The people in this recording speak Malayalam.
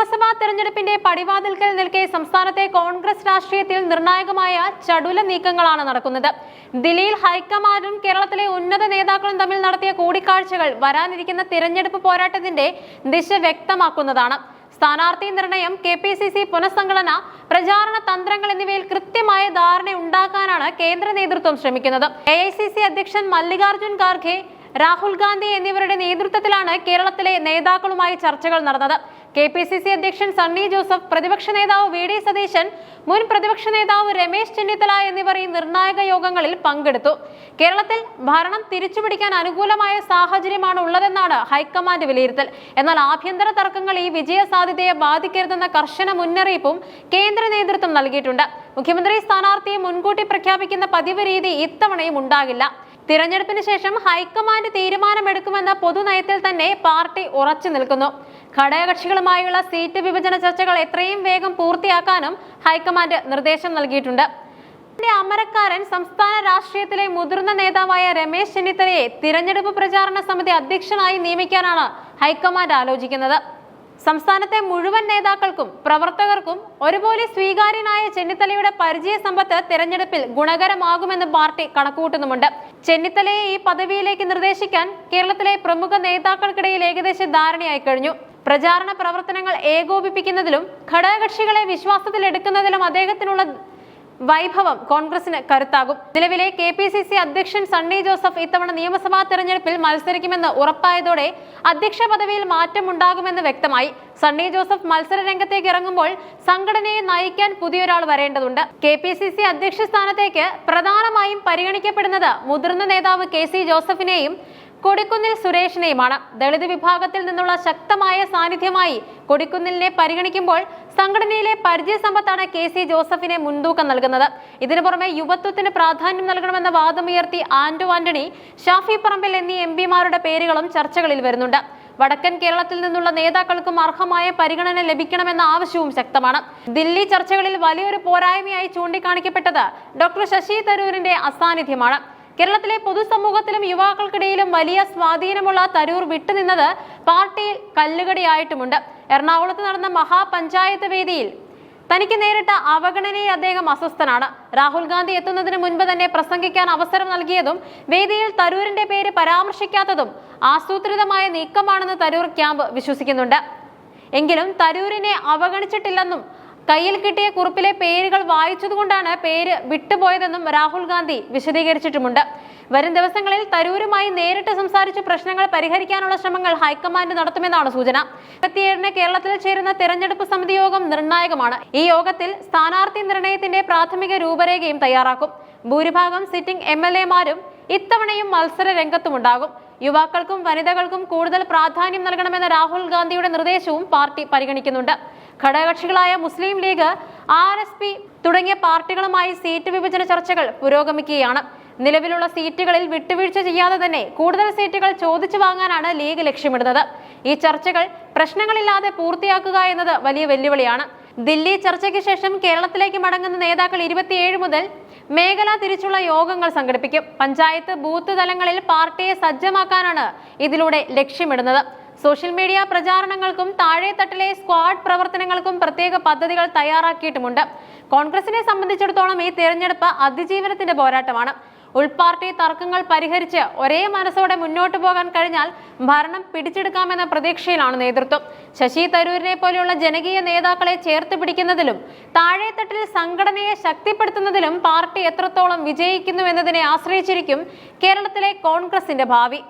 നിയമസഭാ തെരഞ്ഞെടുപ്പിന്റെ പടിവാതിൽക്കൽ നിൽക്കെ സംസ്ഥാനത്തെ കോൺഗ്രസ് രാഷ്ട്രീയത്തിൽ നിർണായകമായ ചടുല നീക്കങ്ങളാണ് നടക്കുന്നത്. ദില്ലിയിൽ ഹൈക്കമാൻഡും കേരളത്തിലെ ഉന്നത നേതാക്കളും തമ്മിൽ നടത്തിയ കൂടിക്കാഴ്ചകൾ വരാനിരിക്കുന്ന തിരഞ്ഞെടുപ്പ് പോരാട്ടത്തിന്റെ ദിശ വ്യക്തമാക്കുന്നതാണ്. സ്ഥാനാർത്ഥി നിർണയം കെ പി സി സി പുനഃസംഘടന പ്രചാരണ തന്ത്രങ്ങൾ എന്നിവയിൽ കൃത്യമായ ധാരണ ഉണ്ടാക്കാനാണ് കേന്ദ്ര നേതൃത്വം ശ്രമിക്കുന്നത്. എ ഐ സി സി അധ്യക്ഷൻ മല്ലികാർജുൻ ഖാർഖെ രാഹുൽ ഗാന്ധി എന്നിവരുടെ നേതൃത്വത്തിലാണ് കേരളത്തിലെ നേതാക്കളുമായി ചർച്ചകൾ നടന്നത്. കെ പി സി സി അധ്യക്ഷൻ സണ്ണി ജോസഫ് പ്രതിപക്ഷ നേതാവ് വി ഡി സതീശൻ മുൻ പ്രതിപക്ഷ നേതാവ് രമേശ് ചെന്നിത്തല എന്നിവർ ഈ നിർണായക യോഗങ്ങളിൽ പങ്കെടുത്തു. കേരളത്തിൽ ഭരണം തിരിച്ചുപിടിക്കാൻ അനുകൂലമായ സാഹചര്യമാണ് ഉള്ളതെന്നാണ് ഹൈക്കമാൻഡ് വിലയിരുത്തൽ. എന്നാൽ ആഭ്യന്തര തർക്കങ്ങൾ ഈ വിജയ സാധ്യതയെ ബാധിക്കരുതെന്ന കർശന മുന്നറിയിപ്പും കേന്ദ്ര നേതൃത്വം നൽകിയിട്ടുണ്ട്. മുഖ്യമന്ത്രി സ്ഥാനാർത്ഥിയെ മുൻകൂട്ടി പ്രഖ്യാപിക്കുന്ന പതിവ് രീതി ഇത്തവണയും ഉണ്ടാകില്ല. തിരഞ്ഞെടുപ്പിന് ശേഷം ഹൈക്കമാൻഡ് തീരുമാനമെടുക്കുമെന്ന പൊതുനയത്തിൽ തന്നെ പാർട്ടി ഉറച്ചു നിൽക്കുന്നു. ഘടകകക്ഷികളുമായുള്ള സീറ്റ് വിഭജന ചർച്ചകൾ എത്രയും വേഗം പൂർത്തിയാക്കാനും ഹൈക്കമാൻഡ് നിർദ്ദേശം നൽകിയിട്ടുണ്ട്. അമരക്കാരൻ സംസ്ഥാന രാഷ്ട്രീയത്തിലെ മുതിർന്ന നേതാവായ രമേശ് ചെന്നിത്തലയെ തിരഞ്ഞെടുപ്പ് പ്രചാരണ സമിതി അധ്യക്ഷനായി നിയമിക്കാനാണ് ഹൈക്കമാൻഡ് ആലോചിക്കുന്നത്. സംസ്ഥാനത്തെ മുഴുവൻ നേതാക്കൾക്കും പ്രവർത്തകർക്കും ഒരുപോലെ സ്വീകാര്യനായ ചെന്നിത്തലയുടെ പരിചയ സമ്പത്ത് തിരഞ്ഞെടുപ്പിൽ ഗുണകരമാകുമെന്ന് പാർട്ടി കണക്കുകൂട്ടുന്നുമുണ്ട്. ചെന്നിത്തലയെ ഈ പദവിയിലേക്ക് നിർദ്ദേശിക്കാൻ കേരളത്തിലെ പ്രമുഖ നേതാക്കൾക്കിടയിൽ ഏകദേശം ധാരണയായി കഴിഞ്ഞു. പ്രചാരണ പ്രവർത്തനങ്ങൾ ഏകോപിപ്പിക്കുന്നതിലും ഘടകകക്ഷികളെ വിശ്വാസത്തിലെടുക്കുന്നതിലും അദ്ദേഹത്തിനുള്ള വൈഭവം കോൺഗ്രസിന് കരുത്താകും. നിലവിലെ കെ പി സി സി അധ്യക്ഷൻ സണ്ണി ജോസഫ് ഇത്തവണ നിയമസഭാ തെരഞ്ഞെടുപ്പിൽ മത്സരിക്കുമെന്ന് ഉറപ്പായതോടെ അധ്യക്ഷ പദവിയിൽ മാറ്റമുണ്ടാകുമെന്ന് വ്യക്തമായി. സണ്ണി ജോസഫ് മത്സര രംഗത്തേക്ക് ഇറങ്ങുമ്പോൾ സംഘടനയെ നയിക്കാൻ പുതിയൊരാൾ വരേണ്ടതുണ്ട്. കെ പി സി സി അധ്യക്ഷ സ്ഥാനത്തേക്ക് പ്രധാനമായും പരിഗണിക്കപ്പെടുന്നത് മുതിർന്ന നേതാവ് കെ സി ജോസഫിനെയും കൊടിക്കുന്നിൽ സുരേഷിനെയുമാണ് ദളിത് വിഭാഗത്തിൽ നിന്നുള്ള ശക്തമായ സാന്നിധ്യമായി കൊടിക്കുന്നിലിനെ പരിഗണിക്കുമ്പോൾ സംഘടനയിലെ പരിചയസമ്പത്താണ് കെ സി ജോസഫിനെ മുൻതൂക്കം നൽകുന്നത്. ഇതിനു പുറമെ യുവത്വത്തിന് പ്രാധാന്യം നൽകണമെന്ന വാദമുയർത്തി ആന്റോ ആന്റണി ഷാഫി പറമ്പിൽ എന്നീ എം പിമാരുടെ പേരുകളും ചർച്ചകളിൽ വരുന്നുണ്ട്. വടക്കൻ കേരളത്തിൽ നിന്നുള്ള നേതാക്കൾക്കും അർഹമായ പരിഗണന ലഭിക്കണമെന്ന ആവശ്യവും ശക്തമാണ്. ദില്ലി ചർച്ചകളിൽ വലിയൊരു പോരായ്മയായി ചൂണ്ടിക്കാണിക്കപ്പെട്ടത് ഡോക്ടർ ശശി തരൂരിന്റെ അസാന്നിധ്യമാണ്. കേരളത്തിലെ പൊതുസമൂഹത്തിലും യുവാക്കൾക്കിടയിലും വലിയ സ്വാധീനമുള്ള തരൂർ വിട്ടുനിന്നത് പാർട്ടിയിൽ കല്ലുകടിയായിട്ടുമുണ്ട്. എറണാകുളത്ത് നടന്ന മഹാപഞ്ചായത്ത് വേദിയിൽ തനിക്ക് നേരിട്ട അവഗണനയിൽ അദ്ദേഹം അസ്വസ്ഥനാണ്. രാഹുൽ ഗാന്ധി എത്തുന്നതിന് മുൻപ് തന്നെ പ്രസംഗിക്കാൻ അവസരം നൽകിയതും വേദിയിൽ തരൂരിന്റെ പേര് പരാമർശിക്കാത്തതും ആസൂത്രിതമായ നീക്കമാണെന്ന് തരൂർ ക്യാമ്പ് വിശ്വസിക്കുന്നുണ്ട്. എങ്കിലും തരൂരിനെ അവഗണിച്ചിട്ടില്ലെന്നും കയ്യിൽ കിട്ടിയ കുറിപ്പിലെ പേരുകൾ വായിച്ചതുകൊണ്ടാണ് പേര് വിട്ടുപോയതെന്നും രാഹുൽ ഗാന്ധി വിശദീകരിച്ചിട്ടുമുണ്ട്. വരും ദിവസങ്ങളിൽ തരൂരുമായി നേരിട്ട് സംസാരിച്ച് പ്രശ്നങ്ങൾ പരിഹരിക്കാനുള്ള ശ്രമങ്ങൾ ഹൈക്കമാൻഡ് നടത്തുമെന്നാണ് സൂചന. ഇരുപത്തിയേഴിന് കേരളത്തിൽ ചേരുന്ന തെരഞ്ഞെടുപ്പ് സമിതി യോഗം നിർണായകമാണ്. ഈ യോഗത്തിൽ സ്ഥാനാർത്ഥി നിർണയത്തിന്റെ പ്രാഥമിക രൂപരേഖയും തയ്യാറാക്കും. ഭൂരിഭാഗം സിറ്റിംഗ് എം എൽ എമാരും ഇത്തവണയും മത്സര രംഗത്തുമുണ്ടാകും. യുവാക്കൾക്കും വനിതകൾക്കും കൂടുതൽ പ്രാധാന്യം നൽകണമെന്ന രാഹുൽ ഗാന്ധിയുടെ നിർദ്ദേശവും പാർട്ടി പരിഗണിക്കുന്നുണ്ട്. ഘടകകക്ഷികളായ Muslim League R S P തുടങ്ങിയ പാർട്ടികളുമായി സീറ്റ് വിഭജന ചർച്ചകൾ പുരോഗമിക്കുകയാണ്. നിലവിലുള്ള സീറ്റുകളിൽ വിട്ടുവീഴ്ച ചെയ്യാതെ തന്നെ കൂടുതൽ സീറ്റുകൾ ചോദിച്ചു വാങ്ങാനാണ് ലീഗ് ലക്ഷ്യമിടുന്നത്. ഈ ചർച്ചകൾ പ്രശ്നങ്ങളില്ലാതെ പൂർത്തിയാക്കുക എന്നത് വലിയ വെല്ലുവിളിയാണ്. ദില്ലി ചർച്ചയ്ക്ക് ശേഷം കേരളത്തിലേക്ക് മടങ്ങുന്ന നേതാക്കൾ ഇരുപത്തിയേഴ് മുതൽ മേഖല തിരിച്ചുള്ള യോഗങ്ങൾ സംഘടിപ്പിക്കും. പഞ്ചായത്ത് ബൂത്ത് തലങ്ങളിൽ പാർട്ടിയെ സജ്ജമാക്കാനാണ് ഇതിലൂടെ ലക്ഷ്യമിടുന്നത്. സോഷ്യൽ മീഡിയ പ്രചാരണങ്ങൾക്കും താഴെത്തട്ടിലെ സ്ക്വാഡ് പ്രവർത്തനങ്ങൾക്കും പ്രത്യേക പദ്ധതികൾ തയ്യാറാക്കിയിട്ടുമുണ്ട്. കോൺഗ്രസിനെ സംബന്ധിച്ചിടത്തോളം ഈ തെരഞ്ഞെടുപ്പ് അതിജീവനത്തിന്റെ പോരാട്ടമാണ്. ഉൾപാർട്ടി തർക്കങ്ങൾ പരിഹരിച്ച് ഒരേ മനസ്സോടെ മുന്നോട്ട് പോകാൻ കഴിഞ്ഞാൽ ഭരണം പിടിച്ചെടുക്കാമെന്ന പ്രതീക്ഷയിലാണ് നേതൃത്വം. ശശി തരൂരിനെ പോലെയുള്ള ജനകീയ നേതാക്കളെ ചേർത്ത് പിടിക്കുന്നതിലും താഴെത്തട്ടിൽ സംഘടനയെ ശക്തിപ്പെടുത്തുന്നതിലും പാർട്ടി എത്രത്തോളം വിജയിക്കുന്നു എന്നതിനെ ആശ്രയിച്ചിരിക്കും കേരളത്തിലെ കോൺഗ്രസിന്റെ ഭാവി.